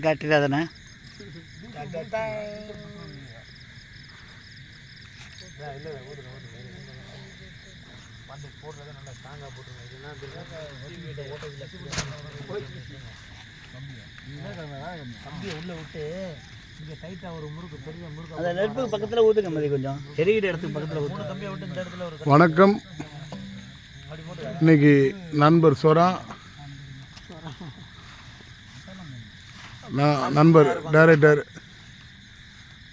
காட்டிடாதானே இல்லை ஓடுங்க ஓடுங்க வந்து போடுறத நல்லா ஸ்ட்ராங்காக போட்டுருங்க இல்லைன்னா கம்பியை உள்ளே விட்டு அந்த நெருப்புக்கு பக்கத்தில் ஊற்றுங்க மதி கொஞ்சம். எரிகிற இடத்துக்கு பக்கத்தில் வணக்கம். இன்னைக்கு நண்பர் சொரா. நான் நண்பர் டைரக்டர்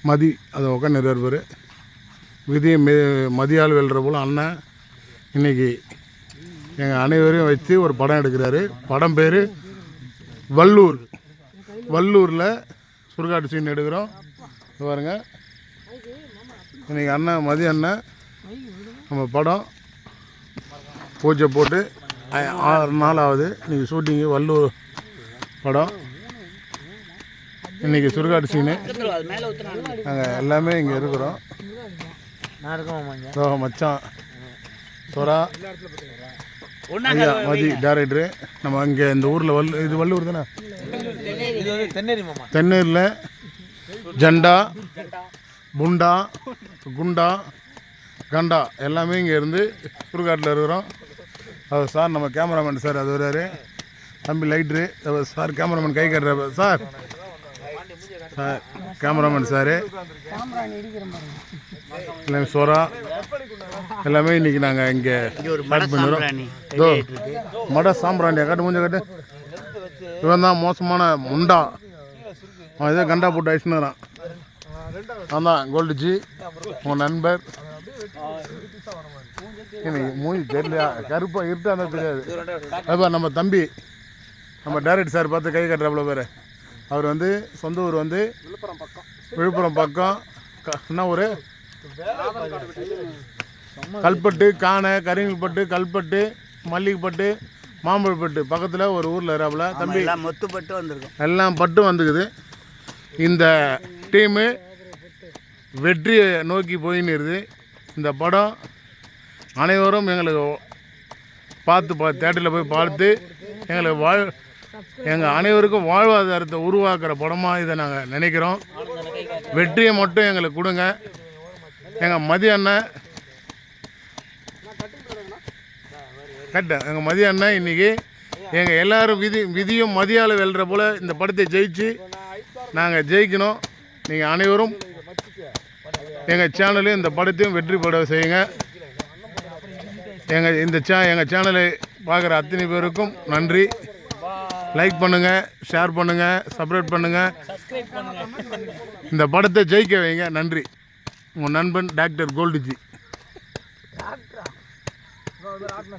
மதி அதை உட்காந்து இருப்பார் விதியை மதியால் வெல்ற போல் அண்ணன் இன்னைக்கு எங்கள் அனைவரையும் வச்சு ஒரு படம் எடுக்கிறாரு. படம் பேர் வல்லூர். வல்லூரில் சுடுகாட்டு சீன் எடுக்கிறோம். பாருங்க. இன்னைக்கு அண்ணன் மதி அண்ணன் நம்ம படம். பூஜை போட்டு ஆறு நாள் ஆகுது. இன்றைக்கி ஷூட்டிங்கு வல்லூர் படம். இன்றைக்கி சுடுகாட்டு சீனு நாங்கள் எல்லாமே இங்கே இருக்கிறோம். ஸோ மச்சான். சொரா. மதி டேரக்டரு நம்ம இங்கே இந்த ஊரில் வல் இது வல்லூர் தானே? இது வந்து தென்னேரி மாமா. தென்னூரில் ஜண்டா புண்டா குண்டா கண்டா எல்லாமே இங்கே இருந்து சுடுகாட்டில் இருக்கிறோம். அவர் சார் நம்ம கேமராமேன் சார் அது வர்றாரு தம்பி லைட்ரு அவர் சார் கேமராமேன் கை கட்டுறாரு சார். Sir cameraman sir. எல்லாமே சோறா. எல்லாமே இன்னைக்கு நாங்கள் இங்கே ஒரு மட சாம்பிராணி இதோ மட சாம்பிராண்டியா காட்டு மூஞ்ச காட்டு. இவன் தான் மோசமான முண்டா. அவன் இதே கண்டா போட்டு ஐஸ்னுறான் அவன் தான் கோல்டு ஜி உன் நண்பர். எனக்கு மூஞ்சி தெரியலையா? கருப்பா இருட்டா இருந்தால் தெரியாது. அதுப்பா நம்ம தம்பி நம்ம டேரக்டர் சார் பார்த்து கை கட்டுறாப்புல பேர். அவர் வந்து சொந்த ஊர் வந்து விழுப்புரம் பக்கம். க- என்ன ஊர்? கல்பட்டு காணை கரிங்கல்பட்டு கல்பட்டு மல்லிகைப்பட்டு மாம்பழப்பட்டு பக்கத்தில் ஒரு ஊரில் இருக்கிறாப்புல தம்பி. எல்லாம் மொத்துப்பட்டு வந்திருக்கோம். எல்லாம் பட்டு வந்துக்குது. இந்த டீமு வெற்றியை நோக்கி போயின்னு இருக்குது. இந்த படம் அனைவரும் எங்களுக்கு பார்த்து பா தேட்டரில் போய் பார்த்து எங்களுக்கு வாழ் எங்கள் அனைவருக்கும் வாழ்வாதாரத்தை உருவாக்குற படமாக இதை நாங்கள் நினைக்கிறோம். வெற்றியை மட்டும் எங்களுக்கு கொடுங்க. எங்கள் மதிய அண்ணன் கரெக்டாக எங்கள் மதிய அண்ணன் இன்னைக்கு எங்கள் எல்லோரும் விதி விதியும் மதியால் வெல்ற போல் இந்த படத்தை ஜெயிச்சு நாங்கள் ஜெயிக்கணும். நீங்கள் அனைவரும் எங்கள் சேனலையும் இந்த படத்தையும் வெற்றி பெற செய்யுங்க. எங்கள் இந்த சே எங்கள் சேனலை பார்க்குற அத்தனை பேருக்கும் நன்றி. லைக் பண்ணுங்கள் ஷேர் பண்ணுங்கள் சப்ரேட் பண்ணுங்கள் இந்த படத்தை ஜெயிக்க வைங்க. நன்றி. உங்கள் நண்பன் டாக்டர் கோல்டுஜி. आठ में